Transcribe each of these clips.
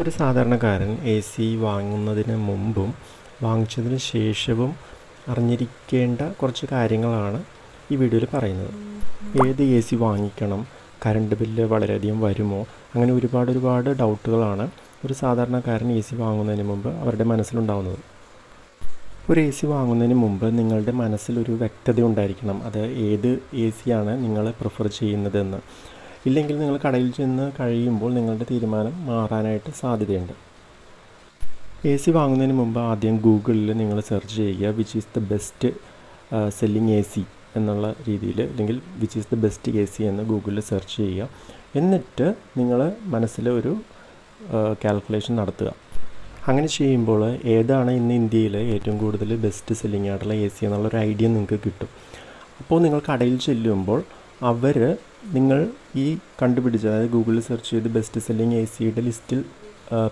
ഒരു സാധാരണക്കാരൻ A C വാങ്ങുന്നതിന് മുമ്പും വാങ്ങിച്ചതിന് ശേഷവും അറിഞ്ഞിരിക്കേണ്ട കുറച്ച് കാര്യങ്ങളാണ് ഈ വീഡിയോയിൽ പറയുന്നത്. ഏത് എ സി വാങ്ങിക്കണം? കറണ്ട് ബില്ല് വളരെയധികം വരുമോ? അങ്ങനെ ഒരുപാട് ഒരുപാട് ഡൗട്ടുകളാണ് ഒരു സാധാരണക്കാരൻ എ സി വാങ്ങുന്നതിന് മുമ്പ് അവരുടെ മനസ്സിലുണ്ടാവുന്നത്. ഒരു എ സി വാങ്ങുന്നതിന് മുമ്പ് നിങ്ങളുടെ മനസ്സിലൊരു വ്യക്തത ഉണ്ടായിരിക്കണം. അത് ഏത് എ സിയാണ് നിങ്ങൾ പ്രിഫർ ചെയ്യുന്നതെന്ന്. ഇല്ലെങ്കിൽ നിങ്ങൾ കടയിൽ ചെന്ന് കഴിയുമ്പോൾ നിങ്ങളുടെ തീരുമാനം മാറാനായിട്ട് സാധ്യതയുണ്ട്. എ സി വാങ്ങുന്നതിന് മുമ്പ് ആദ്യം ഗൂഗിളിൽ നിങ്ങൾ സെർച്ച് ചെയ്യുക which is the best selling A C എന്നുള്ള രീതിയിൽ അല്ലെങ്കിൽ which is the best A C എന്ന് ഗൂഗിളിൽ സെർച്ച് ചെയ്യുക. എന്നിട്ട് നിങ്ങൾ മനസ്സിൽ ഒരു കാൽക്കുലേഷൻ നടത്തുക. അങ്ങനെ ചെയ്യുമ്പോൾ ഏതാണ് ഇന്ന് ഇന്ത്യയിൽ ഏറ്റവും കൂടുതൽ ബെസ്റ്റ് സെല്ലിംഗ് ആയിട്ടുള്ള എ സി എന്നുള്ളൊരു ഐഡിയ നിങ്ങൾക്ക് കിട്ടും. അപ്പോൾ നിങ്ങൾ കടയിൽ ചെല്ലുമ്പോൾ അവർ നിങ്ങൾ ഈ കണ്ടുപിടിച്ച അതായത് ഗൂഗിളിൽ സെർച്ച് ചെയ്ത് ബെസ്റ്റ് സെല്ലിംഗ് എ സിയുടെ ലിസ്റ്റിൽ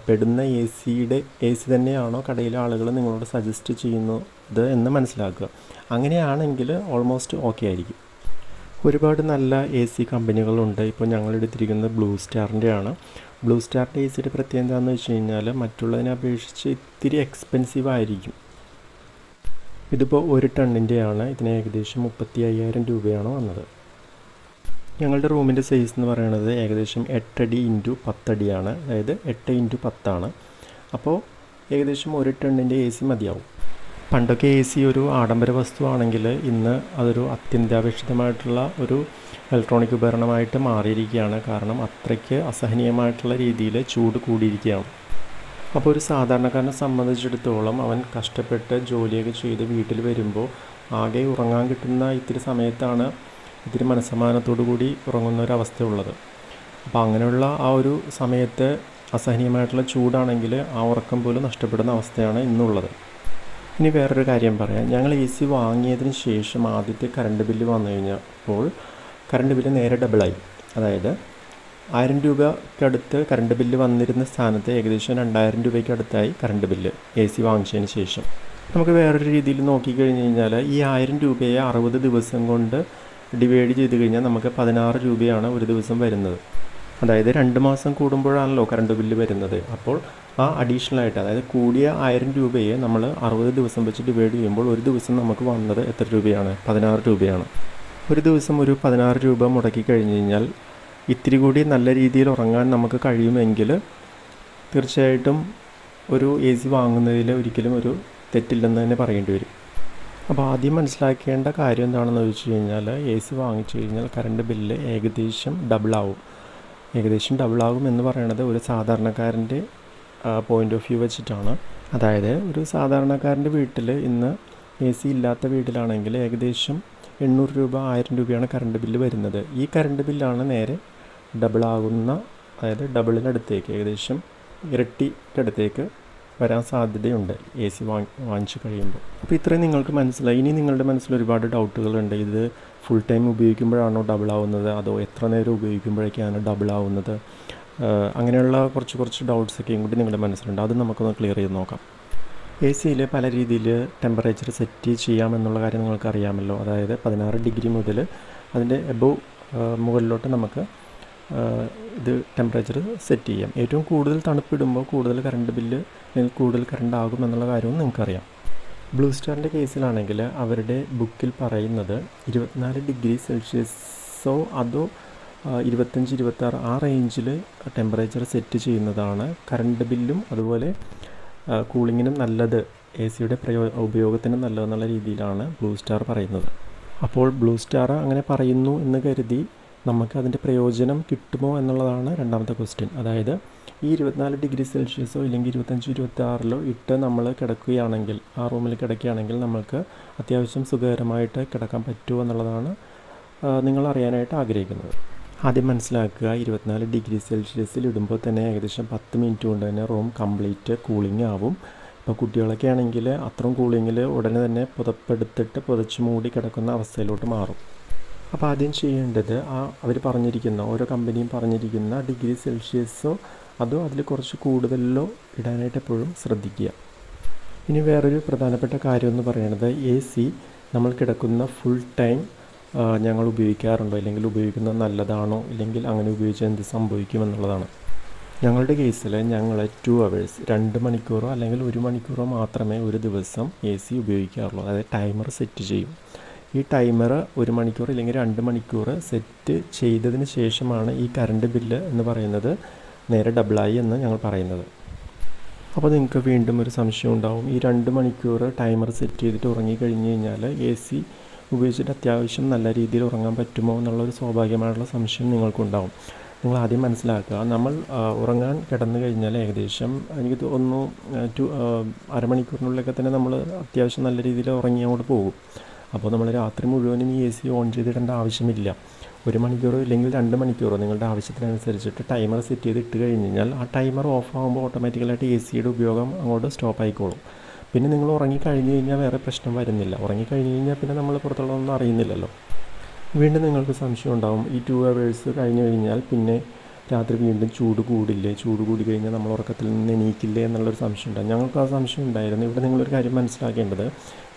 പെടുന്ന എ സിയുടെ എ സി തന്നെയാണോ കടയിലെ ആളുകൾ നിങ്ങളോട് സജസ്റ്റ് ചെയ്യുന്നത് എന്ന് മനസ്സിലാക്കുക. അങ്ങനെയാണെങ്കിൽ ഓൾമോസ്റ്റ് ഓക്കെ ആയിരിക്കും. ഒരുപാട് നല്ല എ സി കമ്പനികളുണ്ട്. ഇപ്പോൾ ഞങ്ങൾ എടുത്തിരിക്കുന്നത് ബ്ലൂ സ്റ്റാറിന്റെ ആണ് ബ്ലൂ സ്റ്റാറിന്റെ എ സിയുടെ പ്രത്യേകത എന്താണെന്ന് വെച്ച് കഴിഞ്ഞാൽ മറ്റുള്ളതിനെ അപേക്ഷിച്ച് ഇത്തിരി എക്സ്പെൻസീവ് ആയിരിക്കും. ഇതിപ്പോൾ ഒരു ടണ്ണിന്റെയാണ്. ഇതിന് ഏകദേശം മുപ്പത്തി അയ്യായിരം രൂപയാണ് വന്നത്. ഞങ്ങളുടെ റൂമിന്റെ സൈസ് എന്ന് പറയുന്നത് ഏകദേശം എട്ടടി ഇന്റു പത്തടിയാണ്. അതായത് എട്ട് ഇന്റു പത്താണ്. അപ്പോൾ ഏകദേശം ഒരു ടണ്ണിന്റെ എ സി മതിയാവും. പണ്ടൊക്കെ എ സി ഒരു ആഡംബര വസ്തുവാണെങ്കിൽ ഇന്ന് അതൊരു അത്യന്താപേക്ഷിതമായിട്ടുള്ള ഒരു ഇലക്ട്രോണിക് ഉപകരണമായിട്ട് മാറിയിരിക്കുകയാണ്. കാരണം അത്രയ്ക്ക് അസഹനീയമായിട്ടുള്ള രീതിയിൽ ചൂട് കൂടിയിരിക്കുകയാണ്. അപ്പോൾ ഒരു സാധാരണക്കാരനെ സംബന്ധിച്ചിടത്തോളം അവൻ കഷ്ടപ്പെട്ട് ജോലിയൊക്കെ ചെയ്ത് വീട്ടിൽ വരുമ്പോൾ ആകെ ഉറങ്ങാൻ കിട്ടുന്ന ഇത്തിരി സമയത്താണ് ഇത്തിരി മനസ്സമാനത്തോടു കൂടി ഉറങ്ങുന്ന ഒരു അവസ്ഥയുള്ളത്. അപ്പോൾ അങ്ങനെയുള്ള ആ ഒരു സമയത്ത് അസഹനീയമായിട്ടുള്ള ചൂടാണെങ്കിൽ ആ ഉറക്കം പോലും നഷ്ടപ്പെടുന്ന അവസ്ഥയാണ് ഇന്നുള്ളത്. ഇനി വേറൊരു കാര്യം പറയാം. ഞങ്ങൾ എ സി വാങ്ങിയതിന് ശേഷം ആദ്യത്തെ കറണ്ട് ബില്ല് വന്നു കഴിഞ്ഞപ്പോൾ കറണ്ട് ബില്ല് നേരെ ഡബിളായി. അതായത് ആയിരം രൂപയ്ക്കടുത്ത് കറണ്ട് ബില്ല് വന്നിരുന്ന സ്ഥാനത്ത് ഏകദേശം രണ്ടായിരം രൂപയ്ക്ക് അടുത്തായി കറണ്ട് ബില്ല് എ സി വാങ്ങിച്ചതിന് ശേഷം. നമുക്ക് വേറൊരു രീതിയിൽ നോക്കിക്കഴിഞ്ഞ് കഴിഞ്ഞാൽ ഈ ആയിരം രൂപയെ അറുപത് ദിവസം കൊണ്ട് ഡിവൈഡ് ചെയ്ത് കഴിഞ്ഞാൽ നമുക്ക് പതിനാറ് രൂപയാണ് ഒരു ദിവസം വരുന്നത്. അതായത് രണ്ട് മാസം കൂടുമ്പോഴാണല്ലോ കറണ്ട് ബില്ല് വരുന്നത്. അപ്പോൾ ആ അഡീഷണൽ ആയിട്ട് അതായത് കൂടിയ ആയിരം രൂപയെ നമ്മൾ അറുപത് ദിവസം വെച്ച് ഡിവൈഡ് ചെയ്യുമ്പോൾ ഒരു ദിവസം നമുക്ക് വന്നത് എത്ര രൂപയാണ്? പതിനാറ് രൂപയാണ്. ഒരു ദിവസം ഒരു പതിനാറ് രൂപ മുടക്കി കഴിഞ്ഞ് കഴിഞ്ഞാൽ ഇത്തിരി കൂടി നല്ല രീതിയിൽ ഉറങ്ങാൻ നമുക്ക് കഴിയുമെങ്കിൽ തീർച്ചയായിട്ടും ഒരു എ സി വാങ്ങുന്നതിൽ ഒരിക്കലും ഒരു തെറ്റില്ലെന്ന് തന്നെ പറയേണ്ടി വരും. അപ്പോൾ ആദ്യം മനസ്സിലാക്കേണ്ട കാര്യം എന്താണെന്ന് ചോദിച്ചു കഴിഞ്ഞാൽ എ സി വാങ്ങിച്ചു കഴിഞ്ഞാൽ കറണ്ട് ബില്ല് ഏകദേശം ഡബിളാവും ഏകദേശം ഡബിളാകും എന്ന് പറയണത് ഒരു സാധാരണക്കാരന്റെ പോയിന്റ് ഓഫ് വ്യൂ വെച്ചിട്ടാണ്. അതായത് ഒരു സാധാരണക്കാരന്റെ വീട്ടിൽ ഇന്ന് എ സി ഇല്ലാത്ത വീട്ടിലാണെങ്കിൽ ഏകദേശം എണ്ണൂറ് രൂപ ആയിരം രൂപയാണ് കറണ്ട് ബില്ല് വരുന്നത്. ഈ കറണ്ട് ബില്ലാണ് നേരെ ഡബിളാകുന്ന അതായത് ഡബിളിനടുത്തേക്ക് ഏകദേശം ഇരട്ടിയുടെ അടുത്തേക്ക് വരാൻ സാധ്യതയുണ്ട്. എ സി വാങ്ങി വാങ്ങിച്ചു കഴിയുമ്പോൾ. അപ്പോൾ ഇത്രയും നിങ്ങൾക്ക് മനസ്സിലായി. ഇനി നിങ്ങളുടെ മനസ്സിൽ ഒരുപാട് ഡൗട്ടുകളുണ്ട്. ഇത് ഫുൾ ടൈം ഉപയോഗിക്കുമ്പോഴാണോ ഡബിൾ ആവുന്നത്? അതോ എത്ര നേരം ഉപയോഗിക്കുമ്പോഴേക്കാണ് ഡബിൾ ആവുന്നത്? അങ്ങനെയുള്ള കുറച്ച് കുറച്ച് ഡൗട്ട്സൊക്കെയും കൂടി നിങ്ങളുടെ മനസ്സിലുണ്ട്. അത് നമുക്കൊന്ന് ക്ലിയർ ചെയ്ത് നോക്കാം. എ സിയിൽ പല രീതിയിൽ ടെമ്പറേച്ചർ സെറ്റ് ചെയ്യാമെന്നുള്ള കാര്യം നിങ്ങൾക്ക് അറിയാമല്ലോ അതായത് പതിനാറ് ഡിഗ്രി മുതൽ അതിന്റെ എബോവ് മുകളിലോട്ട് നമുക്ക് ഇത് ടെമ്പറേച്ചർ സെറ്റ് ചെയ്യാം. ഏറ്റവും കൂടുതൽ തണുപ്പിടുമ്പോൾ കൂടുതൽ കറണ്ട് ബില്ല് അല്ലെങ്കിൽ കൂടുതൽ കറണ്ട് ആകും എന്നുള്ള കാര്യവും നിങ്ങൾക്കറിയാം. ബ്ലൂ സ്റ്റാറിന്റെ കേസിലാണെങ്കിൽ അവരുടെ ബുക്കിൽ പറയുന്നത് ഇരുപത്തിനാല് ഡിഗ്രി സെൽഷ്യസോ അതോ ഇരുപത്തഞ്ച് ഇരുപത്താറ് ആ റേഞ്ചിൽ ടെമ്പറേച്ചർ സെറ്റ് ചെയ്യുന്നതാണ് കറണ്ട് ബില്ലും അതുപോലെ കൂളിങ്ങിനും നല്ലത്. എ സിയുടെ പ്രയോ ഉപയോഗത്തിനും നല്ലതെന്നുള്ള രീതിയിലാണ് ബ്ലൂ സ്റ്റാർ പറയുന്നത്. അപ്പോൾ ബ്ലൂ സ്റ്റാർ അങ്ങനെ പറയുന്നു എന്ന് കരുതി നമുക്ക് അതിന്റെ പ്രയോജനം കിട്ടുമോ എന്നുള്ളതാണ് രണ്ടാമത്തെ ക്വസ്റ്റ്യൻ അതായത് ഈ ഇരുപത്തിനാല് ഡിഗ്രി സെൽഷ്യസോ ഇല്ലെങ്കിൽ ഇരുപത്തഞ്ച് ഇരുപത്തി ആറിലോ ഇട്ട് നമ്മൾ കിടക്കുകയാണെങ്കിൽ ആ റൂമിൽ കിടക്കുകയാണെങ്കിൽ നമുക്ക് അത്യാവശ്യം സുഖകരമായിട്ട് കിടക്കാൻ പറ്റുമോ എന്നുള്ളതാണ് നിങ്ങൾ അറിയാനായിട്ട് ആഗ്രഹിക്കുന്നത്. ആദ്യം മനസ്സിലാക്കുക ഇരുപത്തിനാല് ഡിഗ്രി സെൽഷ്യസിൽ ഇടുമ്പോൾ തന്നെ ഏകദേശം പത്ത് മിനിറ്റ് കൊണ്ട് തന്നെ റൂം കംപ്ലീറ്റ് കൂളിംഗ് ആവും. ഇപ്പോൾ കുട്ടികളൊക്കെ ആണെങ്കിൽ അത്രയും കൂളിങ്ങിൽ ഉടനെ തന്നെ പുതപ്പെടുത്തിട്ട് പുതച്ച് മൂടി കിടക്കുന്ന അവസ്ഥയിലോട്ട് മാറും. അപ്പോൾ ആദ്യം ചെയ്യേണ്ടത് ആ അവർ പറഞ്ഞിരിക്കുന്ന ഓരോ കമ്പനിയും പറഞ്ഞിരിക്കുന്ന ഡിഗ്രി സെൽഷ്യസോ അതോ അതിൽ കുറച്ച് കൂടുതലോ ഇടാനായിട്ട് എപ്പോഴും ശ്രദ്ധിക്കുക. ഇനി വേറൊരു പ്രധാനപ്പെട്ട കാര്യം എന്ന് പറയുന്നത് എ സി നമ്മൾ കിടക്കുന്ന ഫുൾ ടൈം ഞങ്ങൾ ഉപയോഗിക്കാറുണ്ടോ? അല്ലെങ്കിൽ ഉപയോഗിക്കുന്നത് നല്ലതാണോ? ഇല്ലെങ്കിൽ അങ്ങനെ ഉപയോഗിച്ചാൽ എന്ത് സംഭവിക്കുമെന്നുള്ളതാണ് ഞങ്ങളുടെ കേസിൽ ഞങ്ങൾ ടു അവേഴ്സ് രണ്ട് മണിക്കൂറോ അല്ലെങ്കിൽ ഒരു മണിക്കൂറോ മാത്രമേ ഒരു ദിവസം എ സി ഉപയോഗിക്കാറുള്ളൂ. അതായത് ടൈമർ സെറ്റ് ചെയ്യും. ഈ ടൈമർ ഒരു മണിക്കൂർ അല്ലെങ്കിൽ രണ്ട് മണിക്കൂർ സെറ്റ് ചെയ്തതിന് ശേഷമാണ് ഈ കറണ്ട് ബില്ല് എന്ന് പറയുന്നത് നേരെ ഡബിളായി എന്ന് ഞങ്ങൾ പറയുന്നത്. അപ്പോൾ നിങ്ങൾക്ക് വീണ്ടും ഒരു സംശയം ഉണ്ടാവും. ഈ രണ്ട് മണിക്കൂർ ടൈമർ സെറ്റ് ചെയ്തിട്ട് ഉറങ്ങിക്കഴിഞ്ഞ് കഴിഞ്ഞാൽ എ സി ഉപയോഗിച്ചിട്ട് അത്യാവശ്യം നല്ല രീതിയിൽ ഉറങ്ങാൻ പറ്റുമോ എന്നുള്ളൊരു സ്വാഭാവികമായുള്ള സംശയം നിങ്ങൾക്കുണ്ടാവും. നിങ്ങൾ ആദ്യം മനസ്സിലാക്കുക. നമ്മൾ ഉറങ്ങാൻ കിടന്നു കഴിഞ്ഞാൽ ഏകദേശം എനിക്ക് തോന്നുന്നു ടു അരമണിക്കൂറിനുള്ളിലൊക്കെ തന്നെ നമ്മൾ അത്യാവശ്യം നല്ല രീതിയിൽ ഉറങ്ങി അങ്ങോട്ട് പോകും. അപ്പോൾ നമ്മൾ രാത്രി മുഴുവനും ഈ എ സി ഓൺ ചെയ്തിടേണ്ട ആവശ്യമില്ല. ഒരു മണിക്കൂറോ ഇല്ലെങ്കിൽ രണ്ട് മണിക്കൂറോ നിങ്ങളുടെ ആവശ്യത്തിനനുസരിച്ചിട്ട് ടൈമർ സെറ്റ് ചെയ്ത് ഇട്ട് കഴിഞ്ഞ് കഴിഞ്ഞാൽ ആ ടൈമർ ഓഫ് ആകുമ്പോൾ ഓട്ടോമാറ്റിക്കലായിട്ട് എ സിയുടെ ഉപയോഗം അങ്ങോട്ട് സ്റ്റോപ്പ് ആയിക്കോളും. പിന്നെ നിങ്ങൾ ഉറങ്ങി കഴിഞ്ഞ് കഴിഞ്ഞാൽ വേറെ പ്രശ്നം വരുന്നില്ല. ഉറങ്ങി കഴിഞ്ഞ് കഴിഞ്ഞാൽ പിന്നെ നമ്മൾ പുറത്തുള്ളതൊന്നും അറിയുന്നില്ലല്ലോ. വീണ്ടും നിങ്ങൾക്ക് സംശയം ഉണ്ടാവും. ഈ ടു അവേഴ്സ് കഴിഞ്ഞ് കഴിഞ്ഞാൽ പിന്നെ രാത്രി വീണ്ടും ചൂട് കൂടില്ലേ? ചൂട് കൂടി കഴിഞ്ഞാൽ നമ്മൾ ഉറക്കത്തിൽ നിന്ന് എണീക്കില്ലേ എന്നുള്ളൊരു സംശയം ഉണ്ടായി. ഞങ്ങൾക്ക് ആ സംശയം ഉണ്ടായിരുന്നു. ഇവിടെ നിങ്ങളൊരു കാര്യം മനസ്സിലാക്കേണ്ടത്.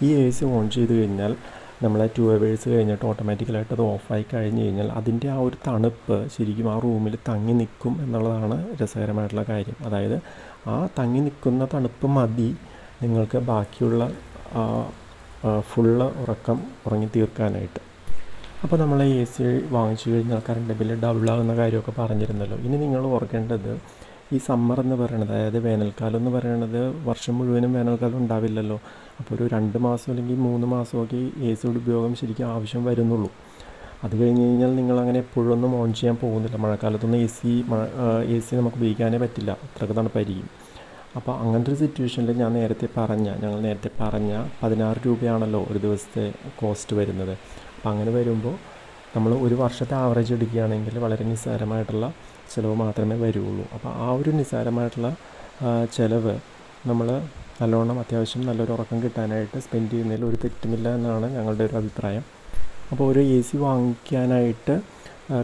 ഈ എ സി ഓൺ ചെയ്ത് കഴിഞ്ഞാൽ നമ്മൾ ടു അവേഴ്സ് കഴിഞ്ഞിട്ട് ഓട്ടോമാറ്റിക്കലായിട്ട് അത് ഓഫായി കഴിഞ്ഞ് കഴിഞ്ഞാൽ അതിന്റെ ആ ഒരു തണുപ്പ് ശരിക്കും ആ റൂമിൽ തങ്ങി നിൽക്കും എന്നുള്ളതാണ് രസകരമായിട്ടുള്ള കാര്യം. അതായത് ആ തങ്ങി നിൽക്കുന്ന തണുപ്പ് മതി. നിങ്ങൾക്ക് ബാക്കിയുള്ള ഫുള്ള് ഉറക്കം ഉറങ്ങി തീർക്കാനായിട്ട്. അപ്പോൾ നമ്മൾ എ സി വാങ്ങിച്ചു കഴിഞ്ഞാൽ കറണ്ട് ബില്ല് ഡബിളാകുന്ന കാര്യമൊക്കെ പറഞ്ഞിരുന്നല്ലോ. ഇനി നിങ്ങൾ ഓർക്കേണ്ടത് ഈ സമ്മർ എന്ന് പറയുന്നത് അതായത് വേനൽക്കാലം എന്ന് പറയുന്നത് വർഷം മുഴുവനും വേനൽക്കാലം ഉണ്ടാവില്ലല്ലോ. അപ്പോൾ ഒരു രണ്ട് മാസം അല്ലെങ്കിൽ മൂന്ന് മാസമൊക്കെ എ സിയുടെ ഉപയോഗം ശരിക്കും ആവശ്യം വരുന്നുള്ളൂ. അത് കഴിഞ്ഞ് കഴിഞ്ഞാൽ നിങ്ങൾ അങ്ങനെ എപ്പോഴൊന്നും ഓൺ ചെയ്യാൻ പോകുന്നില്ല. മഴക്കാലത്തൊന്നും എ സി എ സി നമുക്ക് ഉപയോഗിക്കാനേ പറ്റില്ല. അത്രയ്ക്ക് തണുപ്പായിരിക്കും. അപ്പോൾ അങ്ങനത്തെ ഒരു സിറ്റുവേഷനിൽ ഞാൻ നേരത്തെ പറഞ്ഞ ഞങ്ങൾ നേരത്തെ പറഞ്ഞ പതിനാറ് രൂപയാണല്ലോ ഒരു ദിവസത്തെ കോസ്റ്റ് വരുന്നത്. അപ്പോൾ അങ്ങനെ വരുമ്പോൾ നമ്മൾ ഒരു വർഷത്തെ ആവറേജ് എടുക്കുകയാണെങ്കിൽ വളരെ നിസ്സാരമായിട്ടുള്ള ചിലവ് മാത്രമേ വരുള്ളൂ. അപ്പോൾ ആ ഒരു നിസ്സാരമായിട്ടുള്ള ചിലവ് നമ്മൾ നല്ലോണം അത്യാവശ്യം നല്ലൊരു ഉറക്കം കിട്ടാനായിട്ട് സ്പെൻഡ് ചെയ്യുന്നതിൽ ഒരു തെറ്റുമില്ല എന്നാണ് ഞങ്ങളുടെ ഒരു അഭിപ്രായം. അപ്പോൾ ഒരു എ സി വാങ്ങിക്കാനായിട്ട്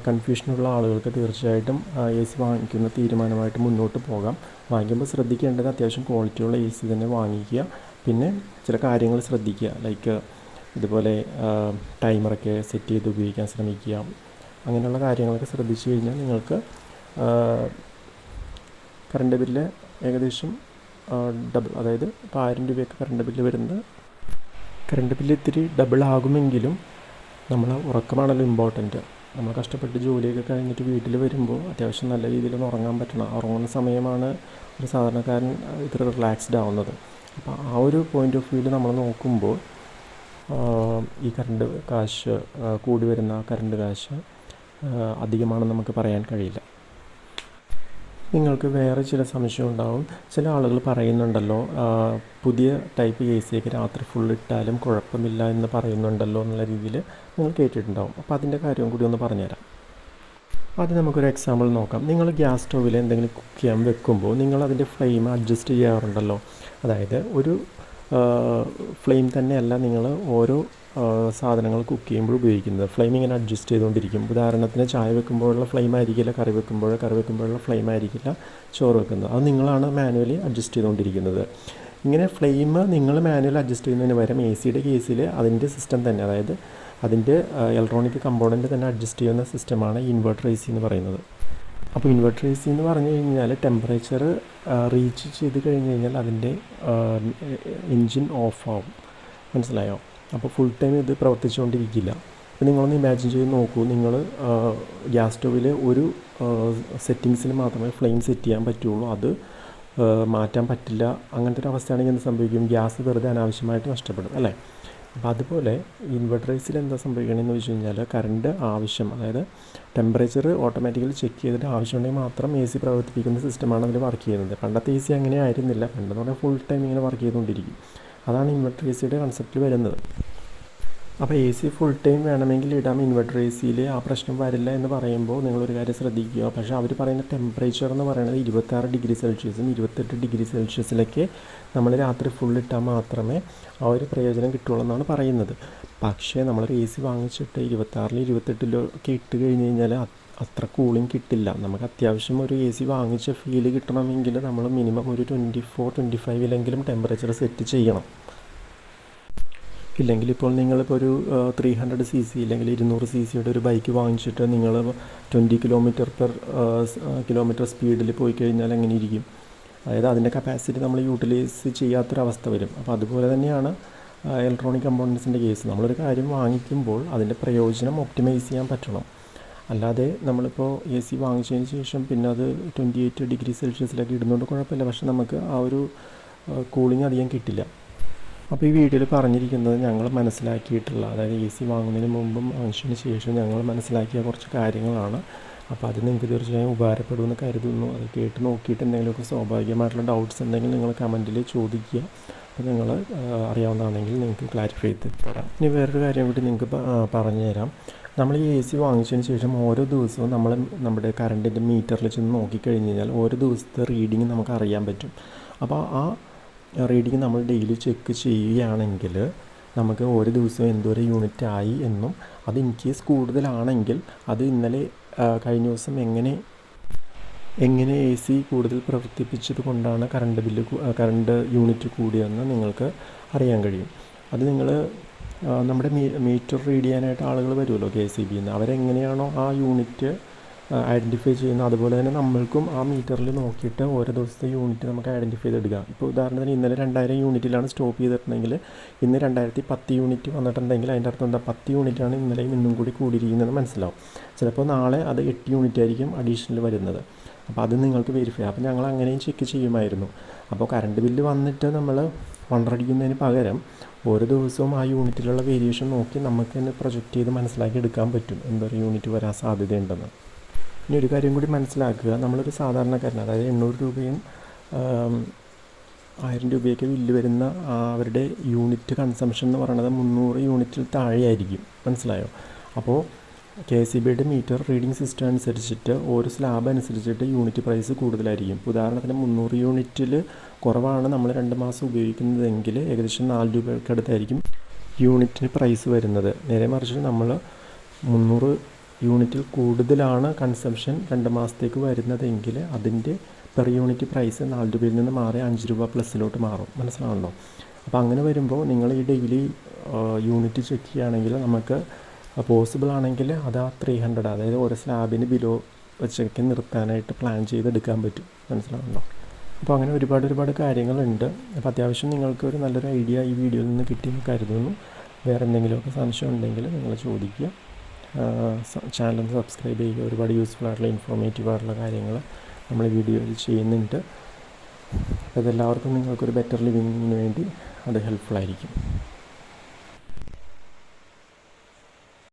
കൺഫ്യൂഷനുള്ള ആളുകൾക്ക് തീർച്ചയായിട്ടും എ സി വാങ്ങിക്കുന്ന തീരുമാനമായിട്ട് മുന്നോട്ട് പോകാം. വാങ്ങിക്കുമ്പോൾ ശ്രദ്ധിക്കേണ്ടത് അത്യാവശ്യം ക്വാളിറ്റിയുള്ള എ സി തന്നെ വാങ്ങിക്കുക. പിന്നെ ചില കാര്യങ്ങൾ ശ്രദ്ധിക്കുക. ലൈക്ക് ഇതുപോലെ ടൈമറൊക്കെ സെറ്റ് ചെയ്ത് ഉപയോഗിക്കാൻ ശ്രമിക്കുക. അങ്ങനെയുള്ള കാര്യങ്ങളൊക്കെ ശ്രദ്ധിച്ചു കഴിഞ്ഞാൽ നിങ്ങൾക്ക് കറണ്ട് ബില്ല് ഏകദേശം ഡബിൾ അതായത് ഇപ്പോൾ ആയിരം രൂപയൊക്കെ കറണ്ട് ബില്ല് വരുന്നത്. കറണ്ട് ബില്ല് ഇത്തിരി ഡബിൾ ആകുമെങ്കിലും നമ്മൾ ഉറക്കമാണല്ലോ ഇമ്പോർട്ടന്റ് നമ്മൾ കഷ്ടപ്പെട്ട് ജോലിയൊക്കെ കഴിഞ്ഞിട്ട് വീട്ടിൽ വരുമ്പോൾ അത്യാവശ്യം നല്ല രീതിയിലൊന്ന് ഉറങ്ങാൻ പറ്റണം. ഉറങ്ങുന്ന സമയമാണ് ഒരു സാധാരണക്കാരൻ ഇത്ര റിലാക്സ്ഡ് ആവുന്നത്. അപ്പോൾ ആ ഒരു പോയിന്റ് ഓഫ് വ്യൂവിൽ നമ്മൾ നോക്കുമ്പോൾ ഈ കറണ്ട് കാശ് കൂടി വരുന്ന കറണ്ട് കാശ് അധികമാണെന്ന് നമുക്ക് പറയാൻ കഴിയില്ല. നിങ്ങൾക്ക് വേറെ ചില സംശയം ഉണ്ടാവും. ചില ആളുകൾ പറയുന്നുണ്ടല്ലോ പുതിയ ടൈപ്പ് എ സിയൊക്കെ രാത്രി ഫുൾ ഇട്ടാലും കുഴപ്പമില്ല എന്ന് പറയുന്നുണ്ടല്ലോ എന്നുള്ള രീതിയിൽ നിങ്ങൾ കേട്ടിട്ടുണ്ടാവും. അപ്പോൾ അതിന്റെ കാര്യം കൂടി ഒന്ന് പറഞ്ഞുതരാം. ആദ്യം നമുക്കൊരു എക്സാമ്പിൾ നോക്കാം. നിങ്ങൾ ഗ്യാസ് സ്റ്റോവിൽ എന്തെങ്കിലും കുക്ക് ചെയ്യാൻ വെക്കുമ്പോൾ നിങ്ങൾ അതിന്റെ ഫ്ലെയിം അഡ്ജസ്റ്റ് ചെയ്യാറുണ്ടല്ലോ. അതായത് ഒരു ഫ്ലെയിം തന്നെയല്ല നിങ്ങൾ ഓരോ സാധനങ്ങൾ കുക്ക് ചെയ്യുമ്പോൾ ഉപയോഗിക്കുന്നത്. ഫ്ലെയിം ഇങ്ങനെ അഡ്ജസ്റ്റ് ചെയ്തുകൊണ്ടിരിക്കും. ഉദാഹരണത്തിന് ചായ വെക്കുമ്പോഴുള്ള ഫ്ലെയിം ആയിരിക്കില്ല കറി വെക്കുമ്പോൾ കറി വെക്കുമ്പോഴുള്ള ഫ്ലെയിം ആയിരിക്കില്ല ചോറ് വെക്കുന്നത്. അത് നിങ്ങളാണ് മാനുവലി അഡ്ജസ്റ്റ് ചെയ്തുകൊണ്ടിരിക്കുന്നത്. ഇങ്ങനെ ഫ്ലെയിം നിങ്ങൾ മാനുവൽ അഡ്ജസ്റ്റ് ചെയ്യുന്നതിന് പകരം എ സിയുടെ കേസിൽ അതിന്റെ സിസ്റ്റം തന്നെ അതായത് അതിന്റെ ഇലക്ട്രോണിക് കമ്പോണന്റ് തന്നെ അഡ്ജസ്റ്റ് ചെയ്യുന്ന സിസ്റ്റമാണ് ഇൻവെർട്ടർ എ സി എന്ന് പറയുന്നത്. അപ്പോൾ ഇൻവെർട്ടർ എ സി എന്ന് പറഞ്ഞു കഴിഞ്ഞാൽ ടെമ്പറേച്ചർ റീച്ച് ചെയ്ത് കഴിഞ്ഞ് കഴിഞ്ഞാൽ അതിന്റെ എൻജിൻ ഓഫ് ആവും. മനസ്സിലായോ? അപ്പോൾ ഫുൾ ടൈം ഇത് പ്രവർത്തിച്ചുകൊണ്ടിരിക്കില്ല. അപ്പോൾ നിങ്ങളൊന്ന് ഇമാജിൻ ചെയ്ത് നോക്കൂ. നിങ്ങൾ ഗ്യാസ് സ്റ്റോവിൽ ഒരു സെറ്റിങ്സിൽ മാത്രമേ ഫ്ലെയിം സെറ്റ് ചെയ്യാൻ പറ്റുള്ളൂ. അത് മാറ്റാൻ പറ്റില്ല. അങ്ങനത്തെ ഒരു അവസ്ഥയാണെങ്കിൽ എന്ത് സംഭവിക്കും? ഗ്യാസ് വെറുതെ അനാവശ്യമായിട്ട് നഷ്ടപ്പെടും അല്ലേ? അപ്പോൾ അതുപോലെ ഇൻവെർട്ടറേസിൽ എന്താ സംഭവിക്കണമെന്ന് വെച്ച് കഴിഞ്ഞാൽ കറണ്ട് ആവശ്യം അതായത് ടെമ്പറേച്ചർ ഓട്ടോമാറ്റിക്കലി ചെക്ക് ചെയ്തിട്ട് ആവശ്യമുണ്ടെങ്കിൽ മാത്രം എ സി പ്രവർത്തിപ്പിക്കുന്ന സിസ്റ്റമാണ് അതിൽ വർക്ക് ചെയ്യുന്നത്. പണ്ടത്തെ എ സി അങ്ങനെ ആയിരുന്നില്ല. പണ്ടെന്ന് പറഞ്ഞാൽ ഫുൾ ടൈം ഇങ്ങനെ വർക്ക് ചെയ്തുകൊണ്ടിരിക്കും. അതാണ് ഇൻവെർട്ടർ എ സിയുടെ കൺസെപ്റ്റിൽ വരുന്നത്. അപ്പോൾ എ സി ഫുൾ ടൈം വേണമെങ്കിൽ ഇടാം. ഇൻവെർട്ടർ എ സിയിൽ ആ പ്രശ്നം വരില്ല എന്ന് പറയുമ്പോൾ നിങ്ങളൊരു കാര്യം ശ്രദ്ധിക്കുക. പക്ഷേ അവർ പറയുന്ന ടെമ്പറേച്ചർ എന്ന് പറയുന്നത് ഇരുപത്താറ് ഡിഗ്രി സെൽഷ്യസും ഇരുപത്തെട്ട് ഡിഗ്രി സെൽഷ്യസിലൊക്കെ നമ്മൾ രാത്രി ഫുൾ ഇട്ടാൽ മാത്രമേ ആ ഒരു പ്രയോജനം കിട്ടുള്ളൂ എന്നാണ് പറയുന്നത്. പക്ഷേ നമ്മളൊരു എ സി വാങ്ങിച്ചിട്ട് ഇരുപത്താറിൽ ഇരുപത്തെട്ടിലോ ഒക്കെ ഇട്ട് കഴിഞ്ഞ് കഴിഞ്ഞാൽ അത്ര കൂളിംഗ് കിട്ടില്ല. നമുക്ക് അത്യാവശ്യം ഒരു എ സി വാങ്ങിച്ച ഫീൽ കിട്ടണമെങ്കിൽ നമ്മൾ മിനിമം ഒരു ട്വന്റി ഫോർ ട്വന്റി ഫൈവിലെങ്കിലും ടെമ്പറേച്ചർ സെറ്റ് ചെയ്യണം. ഇല്ലെങ്കിൽ ഇപ്പോൾ നിങ്ങളിപ്പോൾ ഒരു ത്രീ ഹൺഡ്രഡ് സി സി ഇല്ലെങ്കിൽ ഇരുന്നൂറ് സി സിയുടെ ഒരു ബൈക്ക് വാങ്ങിച്ചിട്ട് നിങ്ങൾ ട്വന്റി കിലോമീറ്റർ പെർ കിലോമീറ്റർ സ്പീഡിൽ പോയി കഴിഞ്ഞാൽ എങ്ങനെ ഇരിക്കും? അതായത് അതിന്റെ കപ്പാസിറ്റി നമ്മൾ യൂട്ടിലൈസ് ചെയ്യാത്തൊരവസ്ഥ വരും. അപ്പോൾ അതുപോലെ തന്നെയാണ് ഇലക്ട്രോണിക് കമ്പോണൻസിന്റെ കേസ് നമ്മളൊരു കാര്യം വാങ്ങിക്കുമ്പോൾ അതിന്റെ പ്രയോജനം ഒപ്റ്റിമൈസ് ചെയ്യാൻ പറ്റണം. അല്ലാതെ നമ്മളിപ്പോൾ എ സി വാങ്ങിച്ചതിന് ശേഷം പിന്നെ അത് ട്വന്റി എയ്റ്റ് ഡിഗ്രി സെൽഷ്യസിലൊക്കെ ഇടുന്നതുകൊണ്ട് കുഴപ്പമില്ല. പക്ഷേ നമുക്ക് ആ ഒരു കൂളിംഗ് അധികം കിട്ടില്ല. അപ്പോൾ ഈ വീഡിയോയിൽ പറഞ്ഞിരിക്കുന്നത് ഞങ്ങൾ മനസ്സിലാക്കിയിട്ടുള്ള അതായത് എ സി വാങ്ങുന്നതിന് മുമ്പും വാങ്ങിച്ചതിന് ശേഷം ഞങ്ങൾ മനസ്സിലാക്കിയ കുറച്ച് കാര്യങ്ങളാണ്. അപ്പോൾ അത് നിങ്ങൾക്ക് തീർച്ചയായും ഉപകാരപ്പെടുമെന്ന് കരുതുന്നു. അത് കേട്ട് നോക്കിയിട്ട് എന്തെങ്കിലുമൊക്കെ സ്വാഭാവികമായിട്ടുള്ള ഡൗട്ട്സ് ഉണ്ടെങ്കിൽ നിങ്ങൾ കമന്റിൽ ചോദിക്കുക. അപ്പോൾ നിങ്ങൾ അറിയാവുന്നതാണെങ്കിൽ നിങ്ങൾക്ക് ക്ലാരിഫൈ ചെയ്ത് തരാം. ഇനി വേറൊരു കാര്യം കൂടി നിങ്ങൾക്ക് പറഞ്ഞു തരാം. നമ്മൾ ഈ എ സി വാങ്ങിച്ചതിന് ശേഷം ഓരോ ദിവസവും നമ്മൾ നമ്മുടെ കറണ്ടിന്റെ മീറ്ററിൽ ചെന്ന് നോക്കിക്കഴിഞ്ഞ് കഴിഞ്ഞാൽ ഓരോ ദിവസത്തെ റീഡിങ് നമുക്ക് അറിയാൻ പറ്റും. അപ്പോൾ ആ റീഡിങ് നമ്മൾ ഡെയിലി ചെക്ക് ചെയ്യുകയാണെങ്കിൽ നമുക്ക് ഒരു ദിവസം എന്തോരം യൂണിറ്റ് ആയി എന്നും അത് ഇൻ കേസ് കൂടുതലാണെങ്കിൽ അത് ഇന്നലെ കഴിഞ്ഞ ദിവസം എങ്ങനെ എങ്ങനെ എ സി കൂടുതൽ പ്രവർത്തിപ്പിച്ചത് കൊണ്ടാണ് കറണ്ട് ബില്ല് കറണ്ട് യൂണിറ്റ് കൂടിയതെന്ന് നിങ്ങൾക്ക് അറിയാൻ കഴിയും. അത് നിങ്ങൾ നമ്മുടെ മീറ്റർ റീഡ് ചെയ്യാനായിട്ട് ആളുകൾ വരുമല്ലോ കെ സി ബിന്ന് അവരെങ്ങനെയാണോ ആ യൂണിറ്റ് ഐഡന്റിഫൈ ചെയ്യുന്നു അതുപോലെ തന്നെ നമ്മൾക്കും ആ മീറ്ററിൽ നോക്കിയിട്ട് ഓരോ ദിവസത്തെ യൂണിറ്റ് നമുക്ക് ഐഡന്റിഫൈ ചെയ്തെടുക്കാം. ഇപ്പോൾ ഉദാഹരണത്തിന് ഇന്നലെ രണ്ടായിരം യൂണിറ്റിലാണ് സ്റ്റോപ്പ് ചെയ്തിട്ടുണ്ടെങ്കിൽ ഇന്ന് രണ്ടായിരത്തി പത്ത് യൂണിറ്റ് വന്നിട്ടുണ്ടെങ്കിൽ അതിന്റെ അർത്ഥം എന്താ? പത്ത് യൂണിറ്റാണ് ഇന്നലെയും ഇന്നും കൂടി കൂടിയിരിക്കുന്നത് മനസ്സിലാവും. ചിലപ്പോൾ നാളെ അത് എട്ട് യൂണിറ്റ് ആയിരിക്കും അഡീഷണൽ വരുന്നത്. അപ്പോൾ അത് നിങ്ങൾക്ക് വെരിഫൈ അപ്പോൾ ഞങ്ങൾ അങ്ങനെയും ചെക്ക് ചെയ്യുമായിരുന്നു. അപ്പോൾ കറണ്ട് ബില്ല് വന്നിട്ട് നമ്മൾ വണ്ടടിക്കുന്നതിന് പകരം ഓരോ ദിവസവും ആ യൂണിറ്റിലുള്ള വേരിയേഷൻ നോക്കി നമുക്ക് തന്നെ പ്രൊജക്റ്റ് ചെയ്ത് മനസ്സിലാക്കി എടുക്കാൻ പറ്റും. എന്തൊരു യൂണിറ്റ് വരാൻ സാധ്യതയുണ്ടെന്ന്. ഇനി ഒരു കാര്യം കൂടി മനസ്സിലാക്കുക. നമ്മളൊരു സാധാരണക്കാരൻ അതായത് എണ്ണൂറ് രൂപയും ആയിരം രൂപയൊക്കെ ബില്ല് വരുന്ന അവരുടെ യൂണിറ്റ് കൺസംഷൻ എന്ന് പറയുന്നത് മുന്നൂറ് യൂണിറ്റിൽ താഴെയായിരിക്കും. മനസ്സിലായോ? അപ്പോൾ കെ സി ബിയുടെ മീറ്റർ റീഡിംഗ് സിസ്റ്റം അനുസരിച്ചിട്ട് ഓരോ സ്ലാബ് അനുസരിച്ചിട്ട് യൂണിറ്റ് പ്രൈസ് കൂടുതലായിരിക്കും. ഉദാഹരണത്തിന് മുന്നൂറ് യൂണിറ്റിൽ കുറവാണ് നമ്മൾ രണ്ട് മാസം ഉപയോഗിക്കുന്നതെങ്കിൽ ഏകദേശം നാല് രൂപയ്ക്കടുത്തായിരിക്കും യൂണിറ്റിന് പ്രൈസ് വരുന്നത്. നേരെ മറിച്ച് നമ്മൾ മുന്നൂറ് യൂണിറ്റിൽ കൂടുതലാണ് കൺസംഷൻ രണ്ട് മാസത്തേക്ക് വരുന്നതെങ്കിൽ അതിന്റെ പെർ യൂണിറ്റ് പ്രൈസ് നാല് രൂപയിൽ നിന്ന് മാറി അഞ്ച് രൂപ പ്ലസ്സിലോട്ട് മാറും. മനസ്സിലാണല്ലോ അപ്പോൾ അങ്ങനെ വരുമ്പോൾ നിങ്ങൾ ഈ ഡെയിലി യൂണിറ്റ് ചെക്ക് ചെയ്യുകയാണെങ്കിൽ നമുക്ക് പോസിബിൾ ആണെങ്കിൽ അത് ആ ത്രീ ഹൺഡ്രഡ് അതായത് ഓരോ സ്ലാബിന് ബിലോ വെച്ചേക്ക് നിർത്താനായിട്ട് പ്ലാൻ ചെയ്തെടുക്കാൻ പറ്റും. മനസ്സിലാവുണ്ടോ അപ്പോൾ അങ്ങനെ ഒരുപാട് ഒരുപാട് കാര്യങ്ങളുണ്ട്. അപ്പോൾ അത്യാവശ്യം നിങ്ങൾക്ക് ഒരു നല്ലൊരു ഐഡിയ ഈ വീഡിയോയിൽ നിന്ന് കിട്ടിയെന്ന് കരുതുന്നു. വേറെ എന്തെങ്കിലുമൊക്കെ സംശയം ഉണ്ടെങ്കിൽ നിങ്ങൾ ചോദിക്കുക. ചാനൽ സബ്സ്ക്രൈബ് ചെയ്യുക. ഒരുപാട് യൂസ്ഫുൾ ആയിട്ടുള്ള ഇൻഫോർമേറ്റീവ് ആയിട്ടുള്ള കാര്യങ്ങൾ നമ്മൾ വീഡിയോയിൽ ചെയ്യുന്നുണ്ട്. അതെല്ലാവർക്കും നിങ്ങൾക്കൊരു ബെറ്റർ ലിവിങ്ങിന് വേണ്ടി അത് ഹെൽപ്ഫുൾ ആയിരിക്കും.